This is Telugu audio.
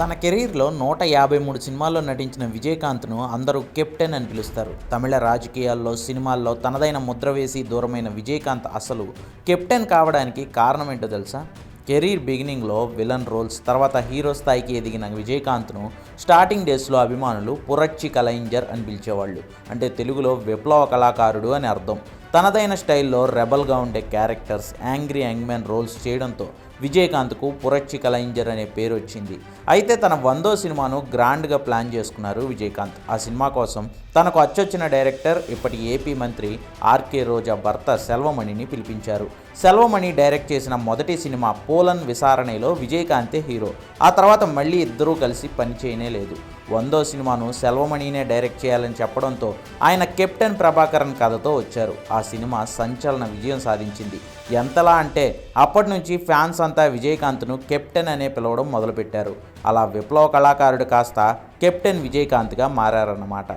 తన కెరీర్లో నూట యాభై మూడు సినిమాల్లో నటించిన విజయకాంత్ను అందరూ కెప్టెన్ అని పిలుస్తారు. తమిళ రాజకీయాల్లో సినిమాల్లో తనదైన ముద్ర వేసి దూరమైన విజయకాంత్ అసలు కెప్టెన్ కావడానికి కారణం ఏంటో తెలుసా? కెరీర్ బిగినింగ్లో విలన్ రోల్స్ తర్వాత హీరో స్థాయికి ఎదిగిన విజయకాంత్ను స్టార్టింగ్ డేస్లో అభిమానులు పురచ్చి కలైంజర్ అని పిలిచేవాళ్ళు. అంటే తెలుగులో విప్లవ కళాకారుడు అని అర్థం. తనదైన స్టైల్లో రెబల్గా ఉండే క్యారెక్టర్స్ యాంగ్రీ యంగ్మెన్ రోల్స్ చేయడంతో విజయకాంత్కు పురచ్చి కలైంజర్ అనే పేరు వచ్చింది. అయితే తన వందో సినిమాను గ్రాండ్గా ప్లాన్ చేసుకున్నారు విజయకాంత్. ఆ సినిమా కోసం తనకు అచ్చొచ్చిన డైరెక్టర్ ఇప్పటి ఏపీ మంత్రి ఆర్కే రోజా భర్త సెల్వమణిని పిలిపించారు. సెల్వమణి డైరెక్ట్ చేసిన మొదటి సినిమా పోలన్ విసారణలో విజయకాంతే హీరో. ఆ తర్వాత మళ్ళీ ఇద్దరూ కలిసి పనిచేయనే లేదు. వందో సినిమాను సెల్వమణినే డైరెక్ట్ చేయాలని చెప్పడంతో ఆయన కెప్టెన్ ప్రభాకరన్ కథతో వచ్చారు. ఆ సినిమా సంచలన విజయం సాధించింది. ఎంతలా అంటే అప్పటి నుంచి ఫ్యాన్స్ అంతా విజయకాంత్ను కెప్టెన్ అనే పిలవడం మొదలుపెట్టారు. అలా విప్లవ కళాకారుడు కాస్త కెప్టెన్ విజయకాంత్గా మారారన్నమాట.